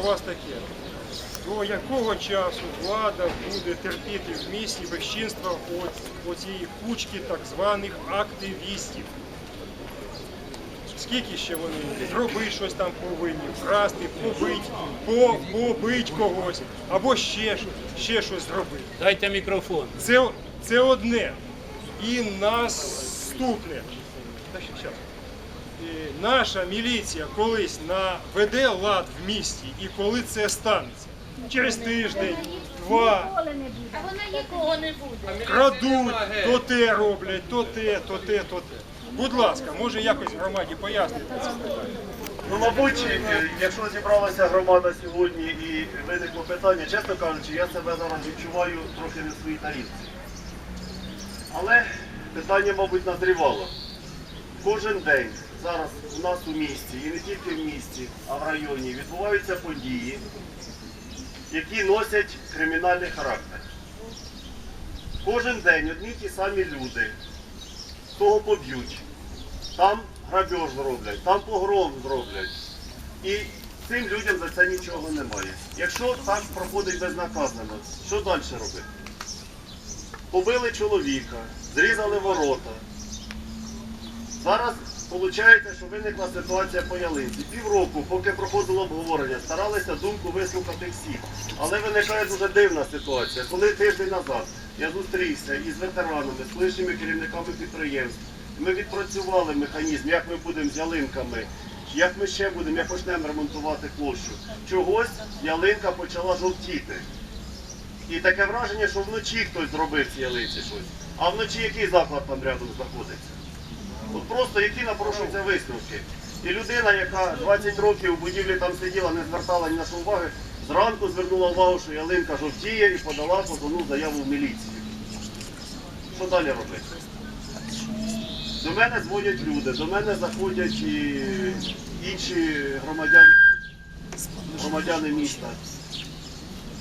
до вас таке. До якого часу влада буде терпіти в місті безчинства оцієї кучки так званих активістів? Скільки ще вони зробити щось там повинні, вкрасти, побить, по, побить когось, або ще, ще щось зробити. Дайте мікрофон. Це, це одне. І наступне. Наша міліція колись наведе лад в місті, і коли це станеться? Через тиждень, два, А вона не буде. крадуть, то те роблять, то те, то те, то те. Будь ласка, може якось громаді пояснити це питання. Ну, мабуть, е, якщо зібралася громада сьогодні і виникло питання, чесно кажучи, я себе зараз відчуваю трохи не своїй тарілці. Але питання, мабуть, назрівало. Кожен день зараз у нас у місті, і не тільки в місті, а в районі відбуваються події, які носять кримінальний характер. Кожен день одні ті самі люди, кого поб'ють, там грабеж зроблять, там погром зроблять. І цим людям за це нічого немає. Якщо так проходить безнаказано, що далі робити? Побили чоловіка, зрізали ворота. Зараз виходить, що виникла ситуація по ялинці. Півроку, поки проходило обговорення, старалися думку вислухати всіх. Але виникає дуже дивна ситуація. Коли тиждень назад я зустрівся із ветеранами, з колишніми керівниками підприємств, ми відпрацювали механізм, як ми будемо з ялинками, як ми ще будемо, як почнемо ремонтувати площу. Чогось ялинка почала жовтіти. І таке враження, що вночі хтось зробив ці ялинці щось. А вночі який заклад там рядом знаходиться? От просто які напрошуються висновки. І людина, яка 20 років у будівлі там сиділа, не звертала ні на що уваги, зранку звернула увагу, що ялинка жовтіє і подала позовну заяву в міліцію. Що далі робити? До мене дзвонять люди, до мене заходять і інші громадяни, громадяни міста.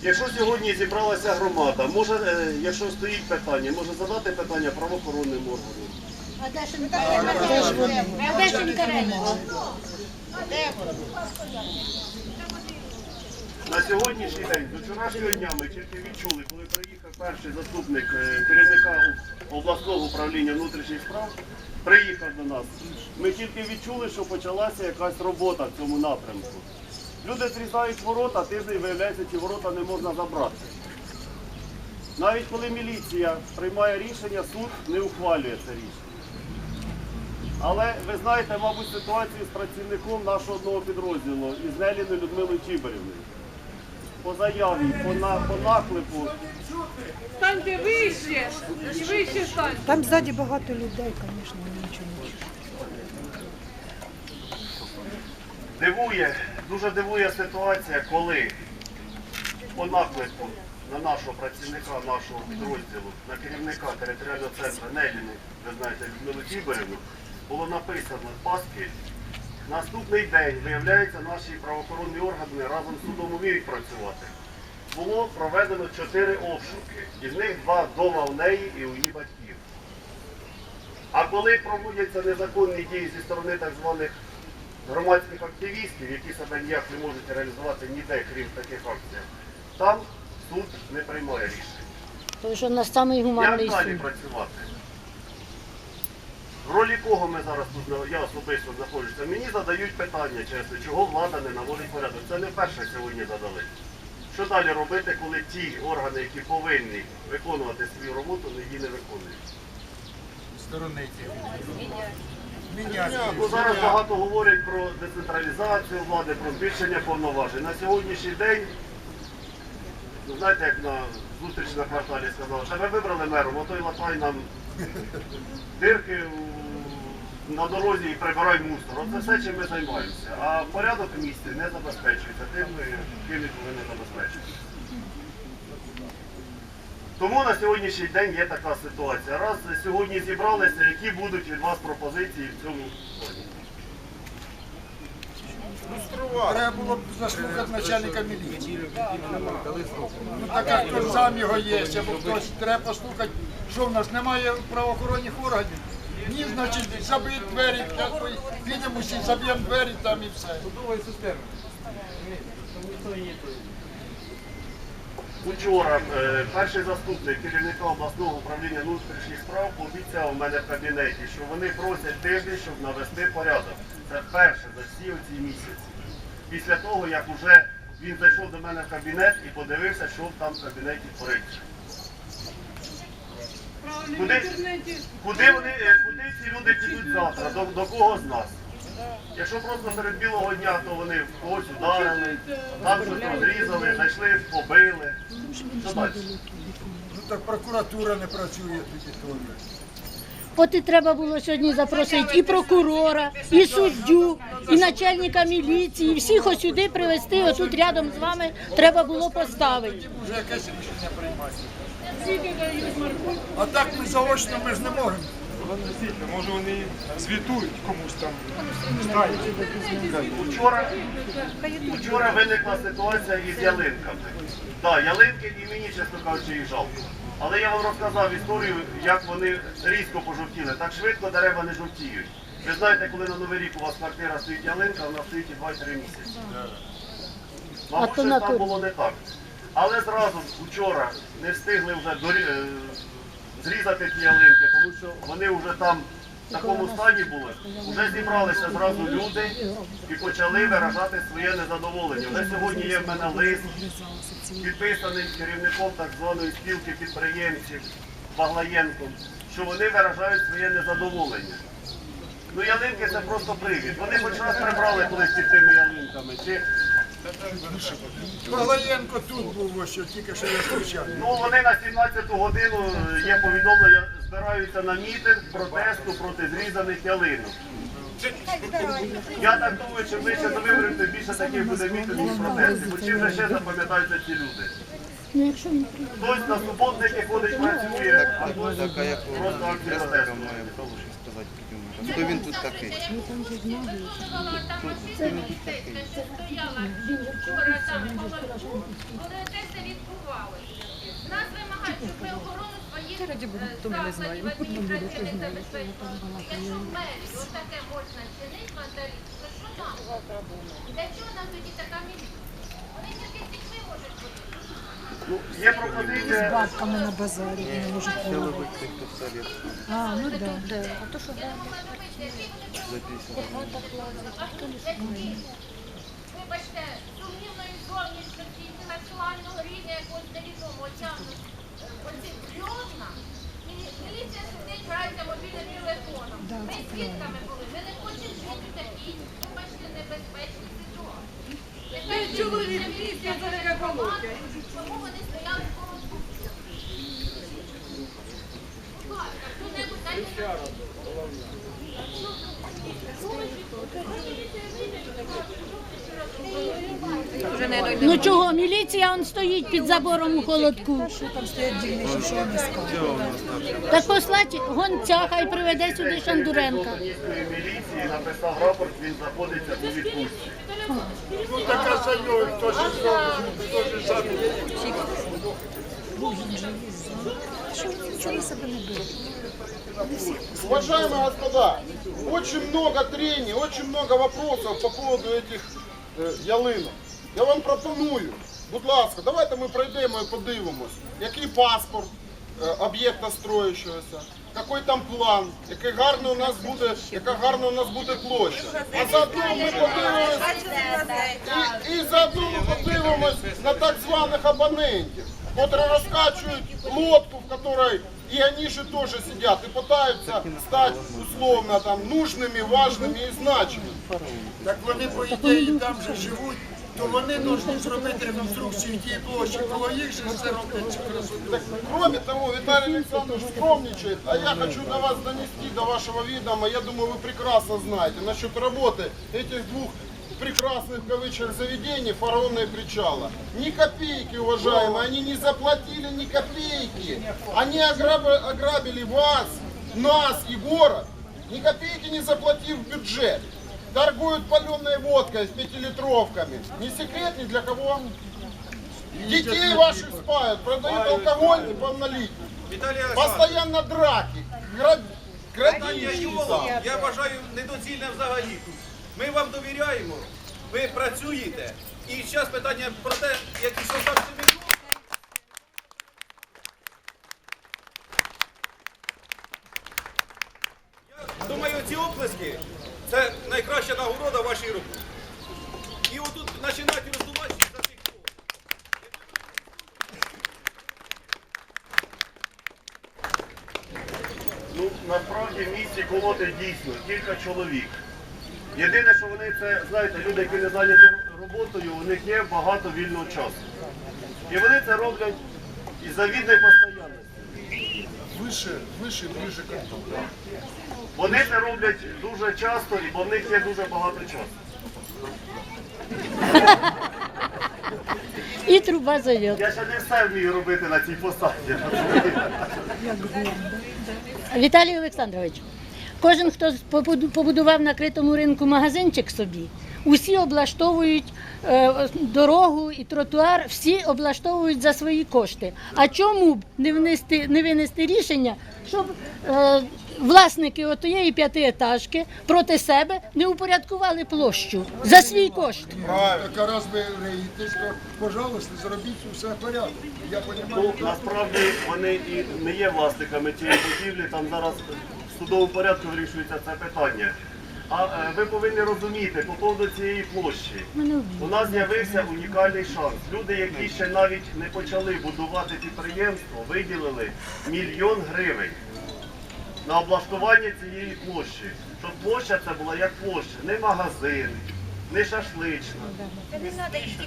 Якщо сьогодні зібралася громада, може, е, якщо стоїть питання, може задати питання правоохоронним органам. На сьогоднішній день, до вчорашнього дня, ми тільки відчули, коли приїхав перший заступник е, керівника обласного управління внутрішніх справ, приїхав до нас. Ми тільки відчули, що почалася якась робота в цьому напрямку. Люди зрізають ворота, тиждень виявляється, ці ворота не можна забрати. Навіть коли міліція приймає рішення, суд не ухвалює це рішення. Але ви знаєте, мабуть, ситуацію з працівником нашого одного підрозділу із Неліною Людмилою Чіберівною. По заяві, по, на, по наклепу. Станьте вище, вище станьте. Там ззаді багато людей, звісно, нічого не чую. Дивує, дуже дивує ситуація, коли по наклепу на нашого працівника нашого підрозділу, на керівника територіального центру Неліни, ви знаєте, Людмилу Чіберівну, було написано паски. Наступний день, виявляється, наші правоохоронні органи разом з судом вміють працювати. Було проведено чотири обшуки, із них два вдома в неї і у її батьків. А коли проводяться незаконні дії зі сторони так званих громадських активістів, які себе ніяк не можуть реалізувати ніде, крім таких акцій, там суд не приймає рішень. Тому що у нас самий Як далі працювати? В ролі кого ми зараз тут, я особисто знаходжуся? Мені задають питання, чесно, чого влада не наводить порядок. Це не перше сьогодні задали. Що далі робити, коли ті органи, які повинні виконувати свою роботу, її не виконують? Сторониці. Ну, зараз багато говорять про децентралізацію влади, про збільшення повноважень. На сьогоднішній день, ну, знаєте, як на зустріч на кварталі сказали, що ви вибрали мером, ото й латай нам дирки на дорозі і прибирай мусор. Оце все, чим ми займаємося. А порядок в місті не забезпечується тим, ким він повинен забезпечити. Тому на сьогоднішній день є така ситуація. Раз сьогодні зібралися, які будуть від вас пропозиції в цьому плані? Треба було б заслухати начальника міліції. Ну так як хтось сам його є, або хтось треба послухати, що в нас немає правоохоронних органів. Ні, значить, забити двері, підемо усі, заб'ємо двері там і все. Учора е, перший заступник керівника обласного управління внутрішніх справ пообіцяв у мене в кабінеті, що вони просять тиждень, щоб навести порядок. Це перше за всі оці місяці. Після того, як уже він зайшов до мене в кабінет і подивився, що там в кабінеті твориться. Куди? Куди вони, е, куди ці люди підуть завтра? До, до кого з нас? Якщо просто серед білого дня, то вони в когось ударили, там щось розрізали, зайшли, побили. Що далі? Ну так прокуратура не працює тоді. От і треба було сьогодні запросити і прокурора, і суддю, і начальника міліції, і всіх ось сюди привезти, отут рядом з вами треба було поставити. Вже якесь рішення приймати. А так ми заочно ми ж не можемо. Може вони звітують комусь там. Стануть. Вчора, вчора виникла ситуація із ялинками. Так, ялинки і мені, чесно кажучи, їх жалко. Але я вам розказав історію, як вони різко пожовтіли. Так швидко дерева не жовтіють. Ви знаєте, коли на Новий рік у вас квартира стоїть ялинка, вона стоїть і 2-3 місяці. Мабуть, що щось там було не так. Але зразу вчора не встигли вже дорі... е, зрізати ті ялинки, тому що вони вже там в такому стані були. Вже зібралися зразу люди і почали виражати своє незадоволення. Вже сьогодні є в мене лист, підписаний керівником так званої спілки підприємців Баглаєнком, що вони виражають своє незадоволення. Ну, ялинки це просто привід. Вони хоч раз прибрали колись під тими ялинками. Чи Паглаєнко тут був що тільки що я зустрічав. Ну, вони на 17 годину е, є повідомлення, збираються на мітинг протесту проти зрізаних ялинок. Я так думаю, чим ближче до виборів, тим більше таких буде мітингів протестів. Бо чим же ще запам'ятаються ці люди? Ну, Хтось на суботники ходить, працює, а хтось просто акцію учасника протесту. Хто він тут такий? Вчора там коли тести відбувалися. Нас вимагають, щоб ми охорону своїх е, закладів, адміністративних забезпечили. Якщо в мері отаке можна чинити вандалізм, то що нам? Для чого нам тоді така міліція? Вони тільки з дітьми можуть ходити. Ну, є пропозиція. Бабками на базарі вони можуть Що робить тих, хто совет? А, ну да. Вибачте, сумнівної зовнішності інтелектуального рівня якогось невідомого тягнуть оці брьовна. І міліція сидить, мобільним телефоном. Ми свідками були. Ми не хочемо жити в такій, вибачте, небезпечній ситуації. Нехай чоловік, команду, болоття. Чому вони стояли в колоску? Будь ласка, хто-небудь дайте нам Ну чого, міліція он стоїть під забором у холодку. Там? Так послать гонця, хай приведе сюди Шандуренка. Міліції? Уважаемые господа, очень много трений, очень много вопросов по поводу этих е, ялинок. Я вам пропоную, будь ласка, давайте ми пройдемо і подивимось, який паспорт е, об'єкта строючогося, який там план, який гарний у нас буде, яка гарна у нас буде площа. А заодно ми подивимось і, і заодно ми подивимось на так званих абонентів, котрі розкачують лодку, в которой и они же тоже сидят и пытаются стать условно там нужными, важными и значимыми. Так вони по ідеї там же живуть, то вони повинні зробити реконструкцію тієї площі, коло їх же все роблять цю красоту. Так, кроме того, Виталий Александрович скромничает, а я хочу до вас донести до вашего видома, я думаю, вы прекрасно знаете, насчет работы этих двух прекрасных в кавычках заведений фараона и причала. Ни копейки, уважаемые, они не заплатили ни копейки. Они ограб- ограбили вас, нас и город, ни копейки не заплатив в бюджет. Торгуют паленой водкой с пятилитровками. Не секрет ни для кого. Детей ваших спают, продают алкоголь неполнолетним. Віталій Олександрович, Постоянно драки, граб... питання грабіжки. Юла, я вважаю недоцільне взагалі тут. Ми вам довіряємо, ви працюєте І зараз питання про те, які що там собі. Я думаю, ці оплески це найкраща нагорода вашій роботі. І отут починають роздувати за тих. хто. Ну, насправді в місті колоти дійсно кілька чоловік. Єдине, що вони це, знаєте, люди, які не зайняті роботою, у них є багато вільного часу. І вони це роблять із завідної постоянності. Выше, выше, ближе к. Вони це роблять дуже часто, і бо в них є дуже багато часу. І труба зайде. Я ще не все вмію робити на цій посаді. Віталій Олександрович, кожен, хто побуду- побудував на критому ринку магазинчик собі, усі облаштовують е, дорогу і тротуар, всі облаштовують за свої кошти. А чому б не внести, не винести рішення, щоб е, власники отоєї п'ятиетажки проти себе не упорядкували площу за свій кошт? Так раз ви реєте, то, пожалуйста, зробіть все в порядку. Я Ну, насправді вони і не є власниками цієї будівлі, там зараз судовому порядку вирішується це питання. А е, ви повинні розуміти по поводу цієї площі. У нас з'явився унікальний шанс. Люди, які ще навіть не почали будувати підприємство, виділили мільйон гривень на облаштування цієї площі. Щоб площа це була як площа, не магазин, не шашлична,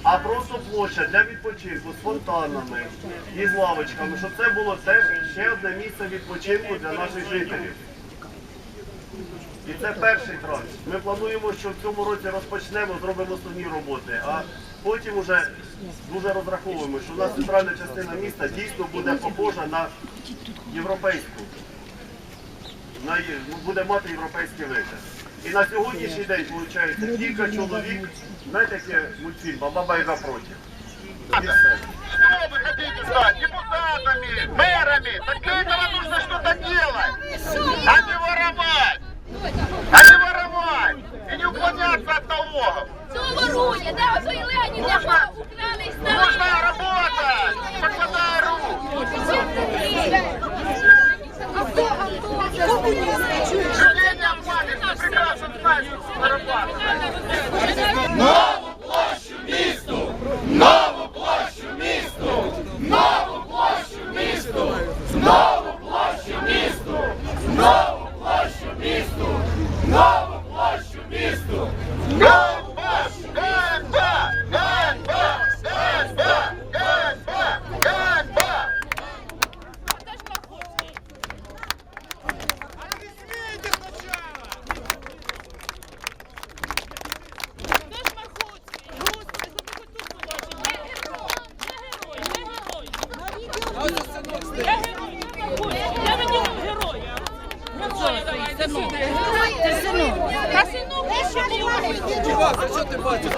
а просто площа для відпочинку з фонтанами і з лавочками, щоб це було теж ще одне місце відпочинку для наших жителів. І це перший транш. Ми плануємо, що в цьому році розпочнемо, зробимо основні роботи, а потім вже дуже розраховуємо, що у нас центральна частина міста дійсно буде похожа на європейську. На, є- ну, буде мати європейський вигляд. І на сьогоднішній день, виходить, кілька чоловік, знаєте, яке мультфільм, баба Яга проти. І все. Что вы хотите стать? Депутатами, мэрами? Так для этого нужно что-то делать, а не воровать. А не воровать. И не уклоняться от налогов. Хто ворує? Де оцей Ленін? Де Нужно, украли нужно работать. Покладая рук. Людей не обманешь, ты прекрасно знаешь, что зарабатывать. Ти Що ти бачиш?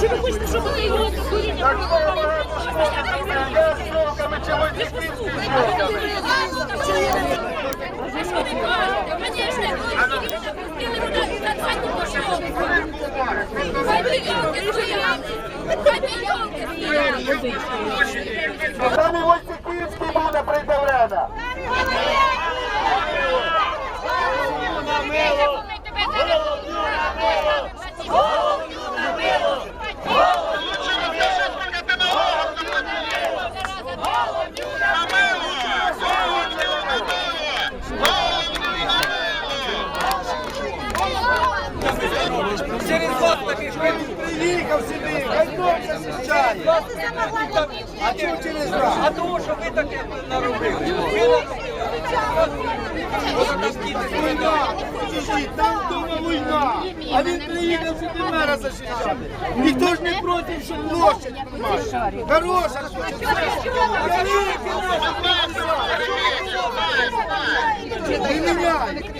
Чи ви хочете, щоб ви його Так что вы можете сроками чего Там і Войцехівський буде прийде время. Лучше розкажи, скільки ти налогів заплатив. Намило! Головню намило! Головню намило! Через вас таких приїхав сюди, хай дом захищає. А чому через вас? А тому, що ви таке наробили. Війна! Там дома війна! А він приїхав сюди мера захищати. Ніхто ж не проти, щоб площадь тримати. Хороша Не міняй.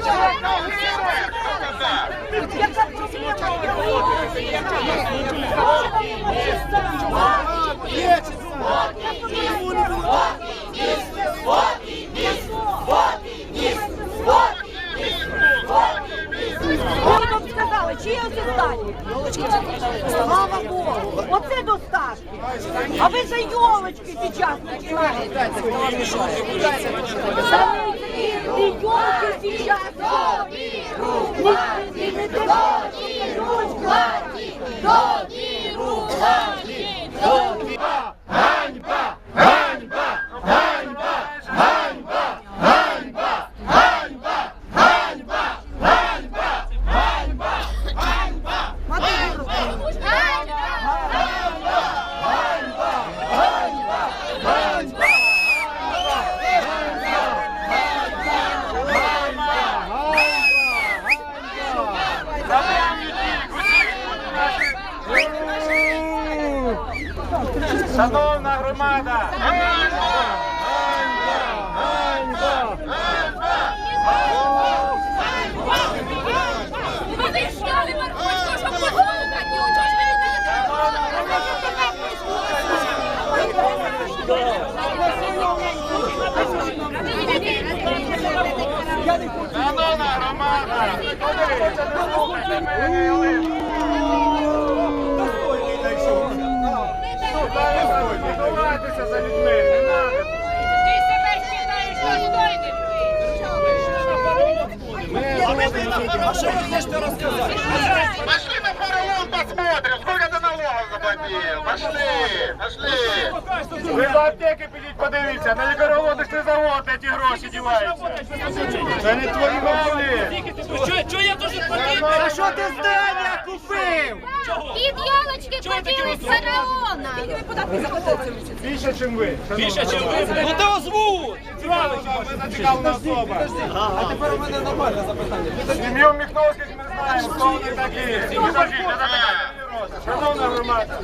Чи Вони вам сказали, вже продали. Слава Богу, оце достатньо. А ви за йолочки зараз починаєте. І йолки зараз. Ні, не Шановна громада! Ви зняли Марковського, щоб послухати його. Чого ж ви не даєте? Шановна громада! Ховайтеся за людьми, не надо. Ти себе вважаєш достойним. Пошли на фараон посмотрим, ты. Пошли, пошли. Ви до аптеки підіть подивіться, на лікаролодочний завод де ті гроші діваються. Це не твої мовлі. За що ти здання купив? Під ялочки ходили з фараона. Більше, ніж ви. Більше, ніж ви. Ну то озвуть! Ви зацікавлена особа. А тепер у мене нормальне запитання. Сім'ю Міхновських ми знаємо, хто вони такі. Підождіть, я не рота. Шановна громада.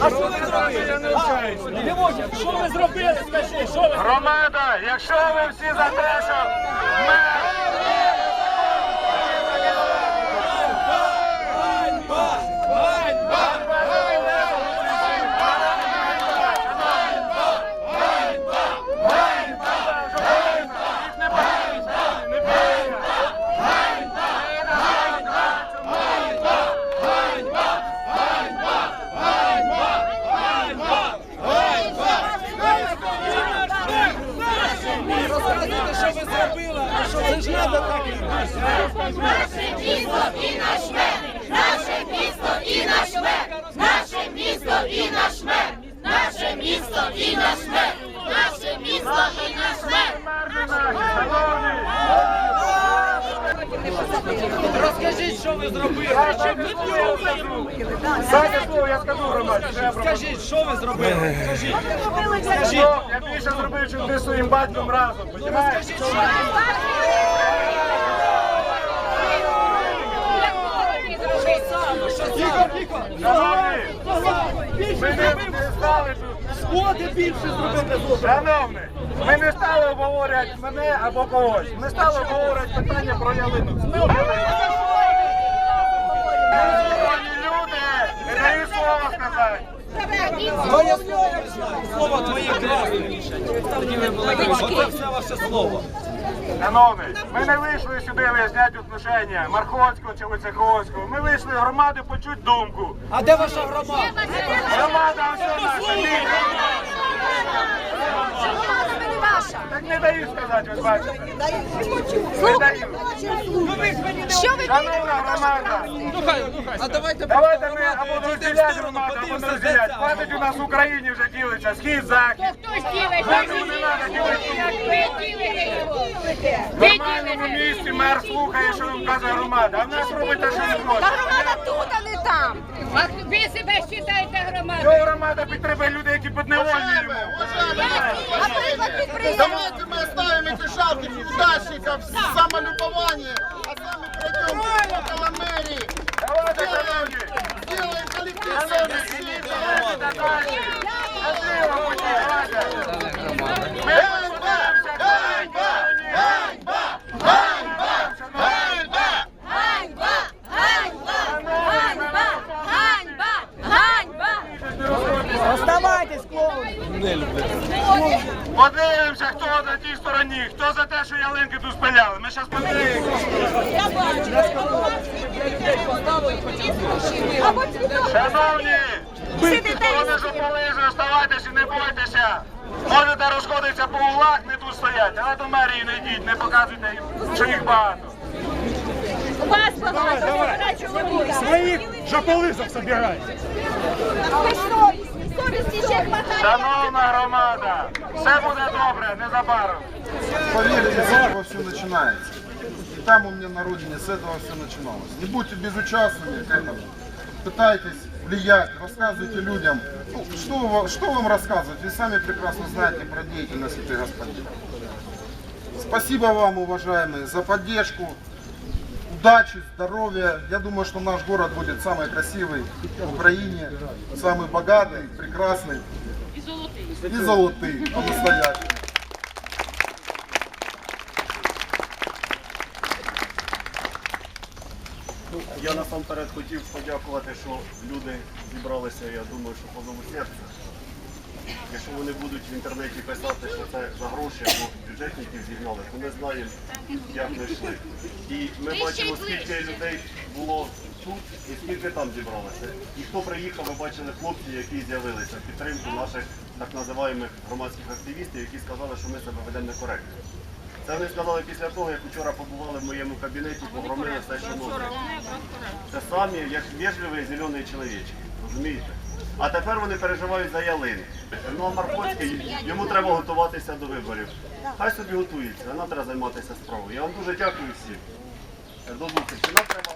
А що ви зробили? Що ви зробили? Громада, якщо ви всі за те, що ми... це ж треба так? Наше місто і наш мер! Наше місто і наш мер! Наше місто і наш мер! Наше місто і наш мер! Наше місто і наш мер! Розкажіть, що ви зробили? Дайте слово, я скажу громадську. що. Скажіть, що ви зробили? Скажіть. Що я більше зробив, чим ви своїм батьком разом. Понімаєш? Тихо, тихо. Шановні, ми не не стали тут. Сходи більше зробили. Шановний, ми не стали обговорювати мене або когось. Ми стали обговорювати питання про обговорюємо. Незаконні люди не дають слова сказати. Твоє слово, слово твоє красне. Оце все ваше слово. Шановний, ми не вийшли сюди виясняти отношення Марховського чи Войцеховського. Ми вийшли громади почути думку. А де ваша громада? Громада все наша. Наша. Так не дають сказати, ви бачите. Слухайте, що ви Шановна громада, А давайте давайте ми або розділяти громаду, або не розділяти. Хватить у нас в Україні вже ділиться, схід, захід. Хтось ділить, Так йому не треба ділити. ви ділите його. В нормальному місці мер слухає, що вам каже громада, а в нас робите, що не Та громада тут, а не там. А ви себе вважаєте громадою? Цього громада підтримує людей, які підневольні йому. Наприклад, підприємство. Давайте мы оставим эти шапки неудачников, самолюбование, а сами пройдем около мэрии, Давайте, шановні. сделаем коллектив Шановні, всеми ідіть, силами. давайте далі. Красиво будьте, давайте. Ми Оставайтесь, Подивимося, хто на тій стороні, хто за те, що ялинки тут спиляли. Ми зараз подивимося. Шановні, хто не зупинився, оставайтеся і не бойтеся. Можете розходитися по углах, не тут стоять, але до мерії не йдіть, не показуйте їм, що їх багато. Вас багато, чоловіка. Своїх жополизок собирайте. Ви совісні, совісні ще хватає. Шановна громада, все буде добре, незабаром. Поверьте, с этого все начинается. И там у меня на родине с этого все начиналось. Не будьте безучастными к этому. Пытайтесь влиять, рассказывайте людям. Ну, что, ва- что вам рассказывать? Вы сами прекрасно знаете про деятельность этой господина. Спасибо вам, уважаемые, за поддержку. Удачи, здоровья. Я думаю, что наш город будет самый красивый в Украине, самый богатый, прекрасный. И золотый. И золотый, по-настоящему. Ну, я насамперед хотів подякувати, що люди зібралися, я думаю, що по зову серця. Якщо вони будуть в інтернеті писати, що це за гроші або бюджетників зігнали, то ми знаємо, як ми йшли. І ми бачимо, скільки людей було тут і скільки там зібралося. І хто приїхав, ви бачили хлопці, які з'явилися в підтримку наших так називаємих громадських активістів, які сказали, що ми себе ведемо некоректно. Це вони сказали після того, як вчора побували в моєму кабінеті, погромили все, що можна. Це самі, як вежливі зелені чоловічки, розумієте? А тепер вони переживають за ялини. Ну а Маркоцький, йому треба готуватися до виборів. Хай собі готується, нам треба займатися справою. Я вам дуже дякую всім. До зустрічі. Нам треба